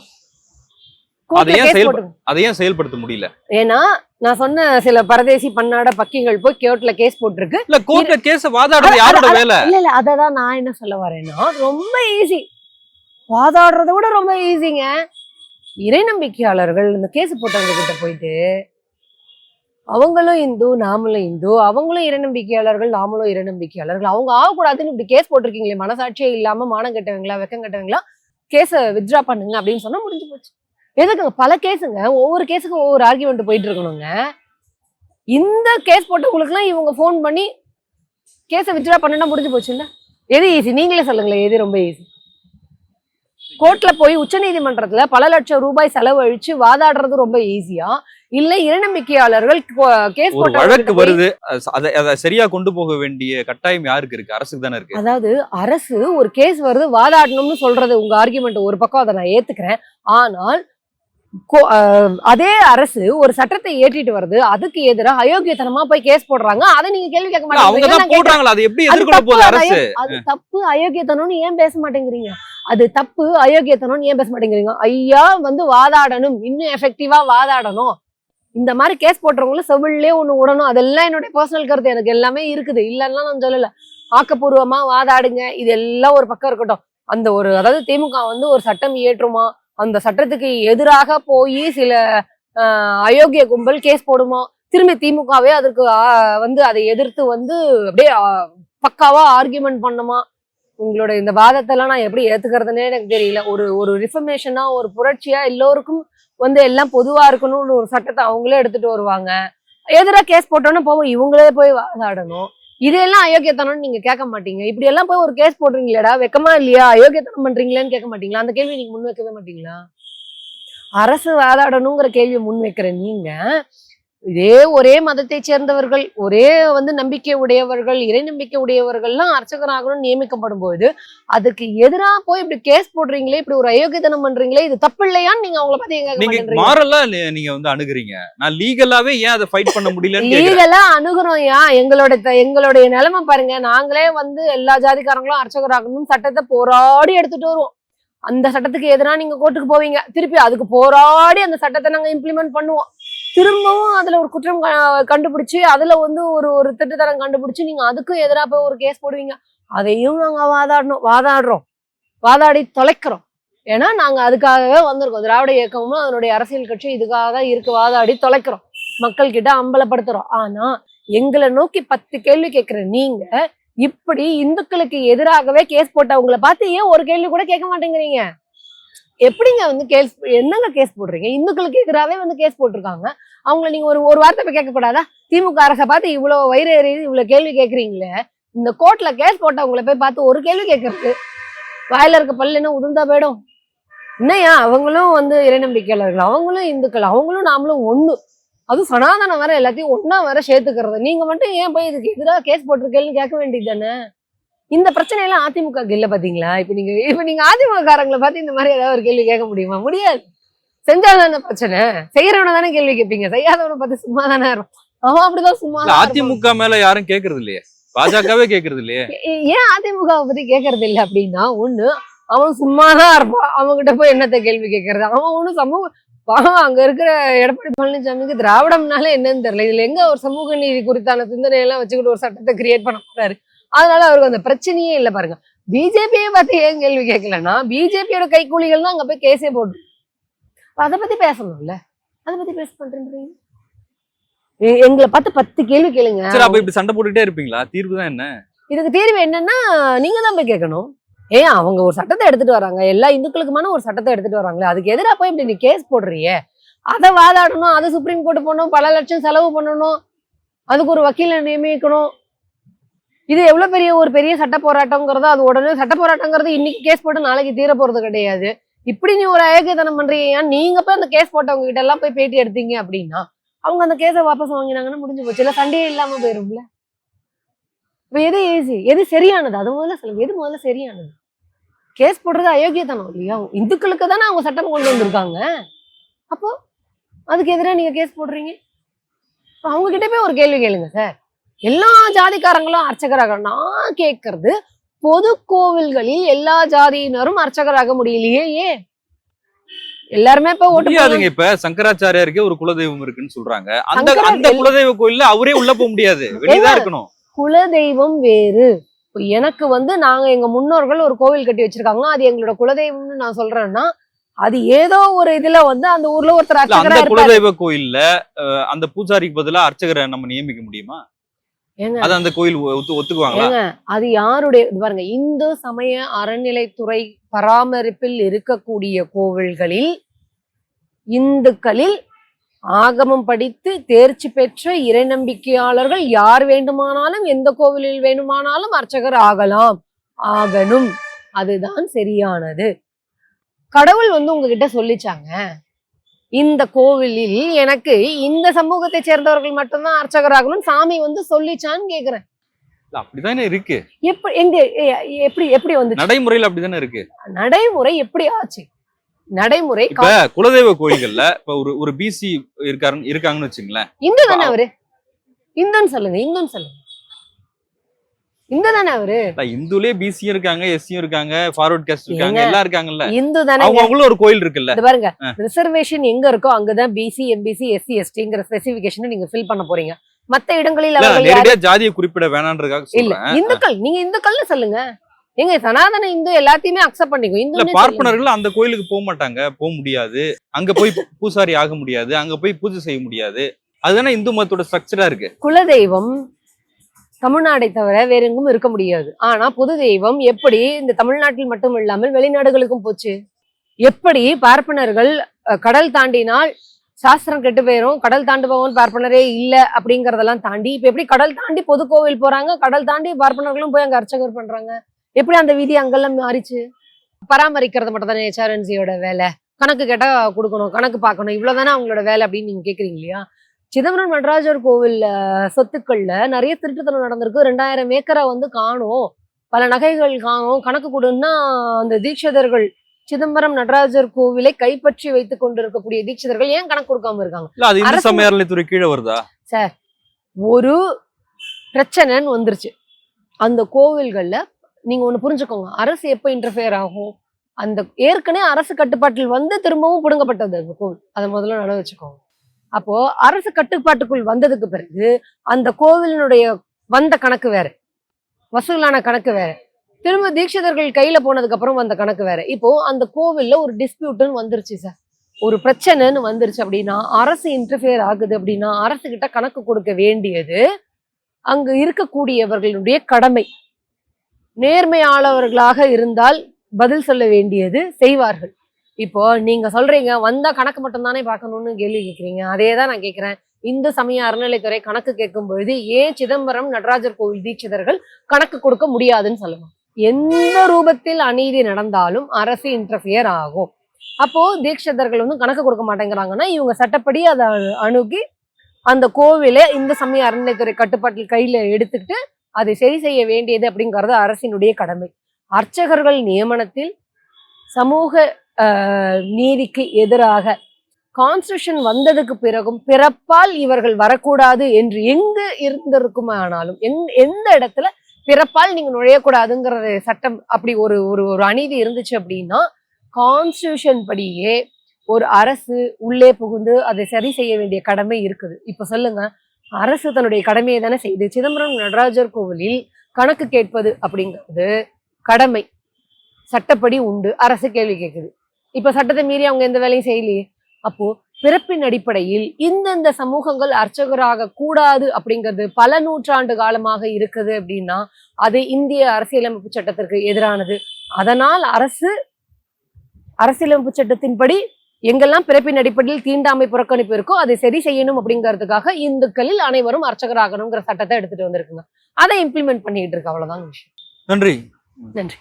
Speaker 2: அதை
Speaker 1: கோர்ட்ல
Speaker 2: ஏன்
Speaker 1: கேஸ்
Speaker 2: செயல்ப-
Speaker 1: போட்டுங்க
Speaker 2: அதை ஏன் செயல்படுத்த முடியல?
Speaker 1: ஏன்னா நான் சொன்ன சில பரதேசி பன்னாட பக்கிகள் போய் கோர்ட்ல கேஸ் போட்டிருக்கு.
Speaker 2: இல்ல கோர்ட்ல கேஸ வாதாடுறது யாரோட வேலை?
Speaker 1: இல்ல இல்ல அததான் நான் என்ன சொல்ல வரேன்னா ரொம்ப ஈஸி வாதாடுறத விட ரொம்ப ஈஸிங்க இறை நம்பிக்கையாளர்கள் இந்த கேஸ் போட்டவங்க கிட்ட போயிட்டு அவங்களும் இந்து நாமளும் இந்து. அவங்களும் இறை நம்பிக்கையாளர்கள் நாமளும் இறைநம்பிக்கையாளர்கள். அவங்க ஆகக்கூடாதுன்னு இப்படி கேஸ் போட்டிருக்கீங்களே மனசாட்சியே இல்லாம மானம் கட்டவங்களா வெக்கம் கட்டவங்களா? கேஸை வித்ட்ரா பண்ணுங்க அப்படின்னு சொன்னா முடிஞ்சு போச்சு. எதுக்குங்க? பல கேஸுங்க ஒவ்வொரு கேஸுக்கும் ஒவ்வொரு ஆர்கியூமெண்ட் போயிட்டு இருக்கணுங்க. இந்த கேஸ் போட்டவங்களுக்குலாம் இவங்க ஃபோன் பண்ணி கேஸை வித்ட்ரா பண்ணுனா முடிஞ்சு போச்சுல்ல எது ஈஸி நீங்களே சொல்லுங்களேன் எது ரொம்ப ஈஸி கோர்ட்ல போய் உச்சநீதிமன்றத்துல பல லட்சம் ரூபாய் செலவழிச்சு வாதாடுறது ரொம்ப ஈஸியா இல்ல இறைநம்பிக்கையாளர்கள் கேஸ்
Speaker 2: ஒரு வழக்கு வருது அதை அதை சரியா கொண்டு போக வேண்டிய கட்டாயம் யாருக்கு இருக்கு? அரசுக்கு தானே இருக்கு.
Speaker 1: அதாவது அரசு ஒரு கேஸ் வருது வாதாடணும்னு சொல்றது உங்க ஆர்குமெண்ட் ஒரு பக்கம் அதை நான் ஏத்துக்கிறேன். ஆனால் அதே அரசு ஒரு சட்டத்தை ஏற்றிட்டு வருது அதுக்கு எதிராக அயோக்கியத்தனமா போய் கேஸ் போடுறாங்க. அதை நீங்க கேள்வி கேட்க அயோ- அது தப்பு அயோக்கியத்தனம்னு ஏன் பேச மாட்டேங்கிறீங்க? அது தப்பு அயோக்கியத்தனம்னு ஏன் பேச மாட்டேங்கிறீங்க? ஐயா வந்து வாதாடணும் இன்னும் எஃபெக்டிவா வாதாடணும். இந்த மாதிரி கேஸ் போட்டுறவங்களும் செவிலே ஒன்று விடணும் அதெல்லாம் என்னுடைய பர்சனல் கருத்து. எனக்கு எல்லாமே இருக்குது. இல்லைன்னா நான் சொல்லலை. ஆக்கப்பூர்வமா வாதாடுங்க. இது எல்லாம் ஒரு பக்கம் இருக்கட்டும். அந்த ஒரு அதாவது திமுக வந்து ஒரு சட்டம் இயற்றுமா? அந்த சட்டத்துக்கு எதிராக போய் சில அயோக்கிய கும்பல் கேஸ் போடுமா? திரும்பி திமுகவே அதற்கு வந்து அதை எதிர்த்து வந்து அப்படியே பக்காவா ஆர்கியூமெண்ட் பண்ணுமா? உங்களோட இந்த வாதத்தெல்லாம் நான் எப்படி ஏத்துக்கிறதுனே எனக்கு தெரியல. ஒரு ஒரு ரிஃபர்மேஷனா ஒரு புரட்சியா எல்லோருக்கும் வந்து எல்லாம் பொதுவா இருக்கணும்னு ஒரு சட்டத்தை அவங்களே எடுத்துட்டு வருவாங்க. எதிராக கேஸ் போட்டோன்னு போவோம் இவங்களே போய் வாதாடணும். இதெல்லாம் அயோக்கியத்தனம்னு நீங்க கேட்க மாட்டீங்க. இப்படி எல்லாம் போய் ஒரு கேஸ் போடுறீங்களேடா வெக்கமா இல்லையா? அயோக்கியத்தனம் பண்றீங்களேன்னு கேட்க மாட்டீங்களா? அந்த கேள்வி நீங்க முன் வைக்கவே மாட்டீங்களா? அரசு வாதாடணுங்கிற கேள்வியை முன் வைக்கிற நீங்க இதே ஒரே மதத்தை சேர்ந்தவர்கள் ஒரே வந்து நம்பிக்கை உடையவர்கள் இறை நம்பிக்கை உடையவர்கள்லாம் அர்ச்சகராகணும்னு நியமிக்கப்படும் போது அதுக்கு எதிரா போய் இப்படி கேஸ் போடுறீங்களே இப்படி ஒரு அயோக்கியத்தனம் பண்றீங்களே இது தப்பு இல்லையான்னு நீங்க அவங்கள பத்தி எங்க
Speaker 2: நீங்க வந்து அணுகுறீங்க? நான் லீகலாவே ஏன் அதை ஃபைட் பண்ண கேக்குறேன்.
Speaker 1: லீகலா அணுகுறோம்யா எங்களோட த- எங்களுடைய நிலைமை பாருங்க. நாங்களே வந்து எல்லா ஜாதிக்காரங்களும் அர்ச்சகராகணும் சட்டத்தை போராடி எடுத்துட்டு வருவோம். அந்த சட்டத்துக்கு எதிராக நீங்க கோர்ட்டுக்கு போவீங்க. திருப்பி அதுக்கு போராடி அந்த சட்டத்தை நாங்க இம்ப்ளிமெண்ட் பண்ணுவோம். திரும்பவும் அதுல ஒரு குற்றம் க- கண்டுபிடிச்சு அதுல வந்து ஒரு ஒரு திட்டத்தரம் கண்டுபிடிச்சு நீங்க அதுக்கும் எதிராக போய் ஒரு கேஸ் போடுவீங்க. அதையும் நாங்க வாதாடணும் வாதாடுறோம். வாதாடி தொலைக்கிறோம். ஏன்னா நாங்க அதுக்காகவே வந்திருக்கோம். திராவிட இயக்கமும் அதனுடைய அரசியல் கட்சி இதுக்காக தான் இருக்கு. வாதாடி தொலைக்கிறோம். மக்கள் கிட்ட அம்பலப்படுத்துறோம். ஆனா எங்களை நோக்கி பத்து கேள்வி கேட்கிற நீங்க இப்படி இந்துக்களுக்கு எதிராகவே கேஸ் போட்டவங்களை பார்த்து ஏன் ஒரு கேள்வி கூட கேட்க மாட்டேங்கிறீங்க? எப்படிங்க வந்து கேஸ் என்னங்க கேஸ் போடுறீங்க? இந்துக்களுக்கு எதிராகவே வந்து கேஸ் போட்டிருக்காங்க. அவங்கள நீங்க ஒரு ஒரு வார்த்தை போய் கேட்கக்கூடாதா? திமுக அரசை பார்த்து இவ்வளவு வயிறு எறியுது இவ்வளவு கேள்வி கேட்கறீங்களே இந்த கோர்ட்ல கேஸ் போட்டவங்கள போய் பார்த்து ஒரு கேள்வி கேட்கறது வாயில இருக்க பல்லு என்ன உதிர்ந்தா போயிடும்? என்னையா அவங்களும் வந்து இறைநம்பிக்கையாளர்கள் அவங்களும் இந்துக்கள். அவங்களும் நாமளும் ஒண்ணு. அதுவும் சனாதனம் வேற எல்லாத்தையும் ஒன்னா வேற சேர்த்துக்கிறது. நீங்க மட்டும் ஏன் போய் இதுக்கு எதிராக கேஸ் போட்டிருக்கேன்னு கேட்க வேண்டியது தானே? இந்த பிரச்சனையெல்லாம் அதிமுக இல்ல பாத்தீங்களா? இப்ப நீங்க இப்ப நீங்க அதிமுக காரங்களை பார்த்து இந்த மாதிரி ஏதாவது ஒரு கேள்வி கேட்க முடியுமா? முடியாது. செஞ்சாதானே பிரச்சனை. செய்யறவன தானே கேள்வி கேட்பீங்க. செய்யாதவனை பார்த்து சும்மா தானே இருக்கும் அவன் அப்படிதான் சும்மா
Speaker 2: அதிமுக மேல யாரும் கேக்குறது இல்லையே? பாஜகவே கேக்குறது இல்லையே?
Speaker 1: ஏன் அதிமுகவை பத்தி கேக்குறது இல்ல அப்படின்னா ஒண்ணு அவன் சும்மாதான் இருப்பான். அவன்கிட்ட போய் என்னத்த கேள்வி கேட்கறது? அவன் ஒண்ணும் சமூக பாவம் அங்க இருக்கிற எடப்பாடி பழனிசாமிக்கு திராவிடம்னால என்னன்னு தெரியல. இதுல எங்க ஒரு சமூக நீதி குறித்தான சிந்தனை எல்லாம் வச்சுக்கிட்டு ஒரு சட்டத்தை கிரியேட் பண்ண போறாரு? அதனால அவருக்கு அந்த பிரச்சனையே இல்ல பாருங்க. பிஜேபியை பத்தி ஏன் கேள்வி கேட்கலன்னா பிஜேபியோட கைக்கூலிகள் தான் அங்க போய் கேஸே போட்டு அதை பத்தி பேசணும்ல? அதை பத்தி பேச பண்றீங்க எ- எங்களை பார்த்து பத்து கேள்வி கேளுங்க.
Speaker 2: சரி அப்ப இப்படி சண்டை போட்டுக்கிட்டே இருப்பீங்களா? தீர்வு தான் என்ன?
Speaker 1: இதுக்கு தீர்வு என்னன்னா நீங்க தான் போய் கேட்கணும். ஏன் அவங்க ஒரு சட்டத்தை எடுத்துட்டு வராங்க. எல்லா இந்துக்களுக்குமான ஒரு சட்டத்தை எடுத்துட்டு வராங்களே அதுக்கு எதிராக போய் இப்படி நீ கேஸ் போடுறியே? அதை வாதாடணும் அதை சுப்ரீம் கோர்ட் போகணும் பல லட்சம் செலவு பண்ணணும் அதுக்கு ஒரு வக்கீலை நியமிக்கணும். இது எவ்வளவு பெரிய ஒரு பெரிய சட்ட போராட்டங்கிறதோ அது உடனே சட்ட போராட்டங்கிறது இன்னைக்கு கேஸ் போட்டு நாளைக்கு தீர போறது கிடையாது. இப்படி நீ ஒரு அயோக்கியத்தனம் பண்றீங்க. ஏன் நீங்க போய் அந்த கேஸ் போட்டவங்க கிட்ட எல்லாம் போய் பேட்டி எடுத்தீங்க அப்படின்னா அவங்க அந்த கேஸை வாபஸ் வாங்கினாங்கன்னா முடிஞ்சு போச்சு. இல்ல சண்டையே இல்லாம போயிரும்ல. இப்ப எது ஈஸி எது சரியானது? அது முதல்ல சொல்லுங்க. எது முதல்ல சரியானது? கேஸ் போடுறது அயோக்கியத்தனம் இல்லையா? இந்துக்களுக்கு தானே அவங்க சட்டம் கொண்டு வந்திருக்காங்க. அப்போ அதுக்கு எதிராக நீங்க கேஸ் போடுறீங்க? அவங்க கிட்ட போய் ஒரு கேள்வி கேளுங்க சார். எல்லா ஜாதிக்காரங்களும் அர்ச்சகராக நான் கேட்கறது பொது கோவில்களில் எல்லா ஜாதியினரும் அர்ச்சகராக முடியலையே ஏன்? எல்லாருமே இப்ப.
Speaker 2: முடியாதுங்க இப்ப. சங்கராச்சாரியாருக்கே ஒரு குலதெய்வம் இருக்குன்னு சொல்றாங்க. அந்த அந்த குலதெய்வ கோயில்ல அவரே உள்ள போக முடியாது. வெளியதான் இருக்கணும்.
Speaker 1: குலதெய்வம் வேறு. இப்போ எனக்கு வந்து நாங்க எங்க முன்னோர்கள் ஒரு கோவில் கட்டி வச்சிருக்காங்க அது எங்களோட குலதெய்வம்னு நான் சொல்றேன்னா அது ஏதோ ஒரு இதுல வந்து அந்த ஊர்ல ஒருத்தர்
Speaker 2: அந்த குலதெய்வ கோயில்ல அந்த பூஜாரிக்கு பதிலா அர்ச்சகரை நம்ம நியமிக்க முடியுமா? அது அந்த கோயில் ஒத்து
Speaker 1: அது யாருடைய பாருங்க இந்து சமய அறநிலைத்துறை பராமரிப்பில் இருக்கக்கூடிய கோவில்களில் இந்துக்களில் ஆகமம் படித்து தேர்ச்சி பெற்ற இறை நம்பிக்கையாளர்கள் யார் வேண்டுமானாலும் எந்த கோவிலில் வேண்டுமானாலும் அர்ச்சகர் ஆகலாம். ஆகணும். அதுதான் சரியானது. கடவுள் வந்து உங்ககிட்ட சொல்லிச்சாங்க. இந்த கோவிலில் எனக்கு இந்த சமூகத்தை சேர்ந்தவர்கள் மட்டும்தான் அர்ச்சகர் ஆகணும் சாமி வந்து சொல்லிச்சான்னு கேக்குறேன்.
Speaker 2: அப்படிதானே இருக்கு.
Speaker 1: எப்படி எங்க எப்படி எப்படி வந்து
Speaker 2: நடைமுறையில அப்படிதானே இருக்கு.
Speaker 1: நடைமுறை எப்படி ஆச்சு? நடைமுறை
Speaker 2: இப்ப குலதெய்வ கோயில்கள்ல இப்ப ஒரு ஒரு பிசி இருக்காரு இருக்காங்கன்னு வச்சுங்களேன்
Speaker 1: இந்து தானே அவரு? இந்துன்னு சொல்லுங்க இந்துன்னு சொல்லுங்க. இந்து தானே அவரு?
Speaker 2: இந்துலயே பிசியும் இருக்காங்க எஸ்சியும் இருக்காங்க ஃபார்வர்ட் காஸ்ட் இருக்காங்க எல்லாம் இருக்காங்கல்ல.
Speaker 1: இந்து தானே
Speaker 2: அவங்க அவங்களும் ஒரு கோயில் இருக்குல்ல.
Speaker 1: இது பாருங்க. ரிசர்வேஷன் எங்க இருக்கோ அங்கதான் பிசி எம்பிசி எஸ்சி எஸ்டிங்கிற ஸ்பெசிபிகேஷன் நீங்க ஃபில் பண்ண போறீங்க. மத்த இடங்களில்
Speaker 2: நேரடியா ஜாதியை குறிப்பிட வேணான்றதுக்காக
Speaker 1: இல்ல இந்துக்கள் நீங்க இந்துக்கள்னு சொல்லுங்க. எங்க சனாதன இந்து எல்லாத்தையுமே அக்செப்ட் பண்ணிக்கோ.
Speaker 2: இல்ல
Speaker 1: இந்து
Speaker 2: பார்ப்பனர்கள் அந்த கோயிலுக்கு போக மாட்டாங்க போக முடியாது. அங்க போய் பூசாரி ஆக முடியாது அங்க போய் பூஜை செய்ய முடியாது. அதுதானே இந்து மதத்தோட ஸ்ட்ரக்சரா இருக்கு.
Speaker 1: குலதெய்வம் தமிழ்நாடை தவிர வேற எங்கும் இருக்க முடியாது. ஆனா பொது தெய்வம் எப்படி இந்த தமிழ்நாட்டில் மட்டும் இல்லாமல் வெளிநாடுகளுக்கும் போச்சு? எப்படி பார்ப்பனர்கள் கடல் தாண்டினால் சாஸ்திரம் கெட்டு போயிரும் கடல் தாண்டுபவன் பார்ப்பனரே இல்லை அப்படிங்கறதெல்லாம் தாண்டி இப்ப எப்படி கடல் தாண்டி பொது கோவில் போறாங்க கடல் தாண்டி பார்ப்பனர்களும் போய் அங்க அர்ச்சகர் பண்றாங்க? எப்படி அந்த விதி அங்கெல்லாம் மாறிச்சு? பராமரிக்கிறது மட்டும் தானே ஹெச்ஆர்என்சியோட வேலை. கணக்கு கேட்டா கொடுக்கணும் கணக்கு பார்க்கணும் இவ்வளவுதானே அவங்களோட வேலை அப்படின்னு நீங்க கேக்குறீங்க இல்லையா? சிதம்பரம் நடராஜர் கோவில் சொத்துக்கள்ல நிறைய திருட்டுத்தனம் நடந்திருக்கு. ரெண்டாயிரம் ஏக்கரை வந்து காணும். பல நகைகள் காணும். கணக்கு கொடுன்னா அந்த தீட்சிதர்கள் சிதம்பரம் நடராஜர் கோவிலை கைப்பற்றி வைத்துக் கொண்டிருக்கக்கூடிய தீட்சிதர்கள் ஏன் கணக்கு கொடுக்காம இருக்காங்க?
Speaker 2: கீழே வருதா?
Speaker 1: ஒரு பிரச்சனைன்னு வந்துருச்சு. அந்த கோவில்கள்ல நீங்க ஒண்ணு புரிஞ்சுக்கோங்க. அரசு எப்ப இன்டர்ஃபியர் ஆகும்? அந்த ஏற்கனவே அரசு கட்டுப்பாட்டில் வந்து திரும்பவும் பிடுங்கப்பட்டது அந்த கோவில். அதை முதல்ல நட வச்சுக்கோங்க. அப்போ அரசு கட்டுப்பாட்டுக்குள் வந்ததுக்கு பிறகு அந்த கோவிலினுடைய வந்த கணக்கு வேற வசூலான கணக்கு வேற. திரும்ப தீட்சிதர்கள் கையில போனதுக்கு அப்புறம் வந்த கணக்கு வேற. இப்போ அந்த கோவில்ல ஒரு டிஸ்பியூட்னு வந்துருச்சு சார் ஒரு பிரச்சனைன்னு வந்துருச்சு அப்படின்னா அரசு இன்டர்ஃபியர் ஆகுது அப்படின்னா அரசு கிட்ட கணக்கு கொடுக்க வேண்டியது அங்கு இருக்கக்கூடியவர்களுடைய கடமை. நேர்மையாளவர்களாக இருந்தால் பதில் சொல்ல வேண்டியது செய்வார்கள். இப்போ நீங்க சொல்றீங்க வந்தா கணக்கு மட்டும்தானே பார்க்கணும்னு கேள்வி கேட்குறீங்க அதே தான் நான் கேட்கிறேன் இந்து சமய அறநிலைத்துறை கணக்கு கேட்கும் பொழுது ஏன் சிதம்பரம் நடராஜர் கோவில் தீட்சிதர்கள் கணக்கு கொடுக்க முடியாதுன்னு சொல்லுவாங்க. எந்த ரூபத்தில் அநீதி நடந்தாலும் அரசு இன்டர்ஃபியர் ஆகும். அப்போ தீட்சிதர்கள் வந்து கணக்கு கொடுக்க மாட்டேங்கிறாங்கன்னா இவங்க சட்டப்படி அதை அணு- அணுகி அந்த கோவிலை இந்த சமய அறநிலைத்துறை கட்டுப்பாட்டில் கையில எடுத்துக்கிட்டு அதை சரி செய்ய வேண்டியது அப்படிங்கிறது அரசினுடைய கடமை. அர்ச்சகர்கள் நியமனத்தில் சமூக நீதிக்கு எதிராக கான்ஸ்டியூஷன் வந்ததுக்கு பிறகும் பிறப்பால் இவர்கள் வரக்கூடாது என்று எங்கு இருந்திருக்குமானாலும் எந் எந்த இடத்துல பிறப்பால் நீங்க நுழையக்கூடாதுங்கிற சட்டம் அப்படி ஒரு ஒரு ஒரு அநீதி இருந்துச்சு அப்படின்னா கான்ஸ்டியூஷன் படியே ஒரு அரசு உள்ளே புகுந்து அதை சரி செய்ய வேண்டிய கடமை இருக்குது. இப்ப சொல்லுங்க அரசு தன்னுடைய கடமையை தானே செய்து சிதம்பரம் நடராஜர் கோவிலில் கணக்கு கேட்பது அப்படிங்கிறது கடமை. சட்டப்படி உண்டு அரசு கேள்வி கேட்குது. இப்ப சட்டத்தை மீறி அவங்க எந்த வேலையும் செய்யலையே. அப்போ பிறப்பின் அடிப்படையில் இந்தந்த சமூகங்கள் அர்ச்சகராக கூடாது அப்படிங்கிறது பல நூற்றாண்டு காலமாக இருக்குது அப்படின்னா அது இந்திய அரசியலமைப்பு சட்டத்திற்கு எதிரானது. அதனால் அரசு அரசியலமைப்பு சட்டத்தின்படி எங்கெல்லாம் பிறப்பின் அடிப்படையில் தீண்டாமை புறக்கணிப்பு இருக்கோ அதை சரி செய்யணும் அப்படிங்கிறதுக்காக இந்துக்களில் அனைவரும் அர்ச்சகராகணுங்கிற சட்டத்தை எடுத்துட்டு வந்திருக்குங்க. அதை இம்ப்ளிமெண்ட் பண்ணிட்டு இருக்கு. அவ்வளவுதான் விஷயம்.
Speaker 2: நன்றி.
Speaker 1: நன்றி.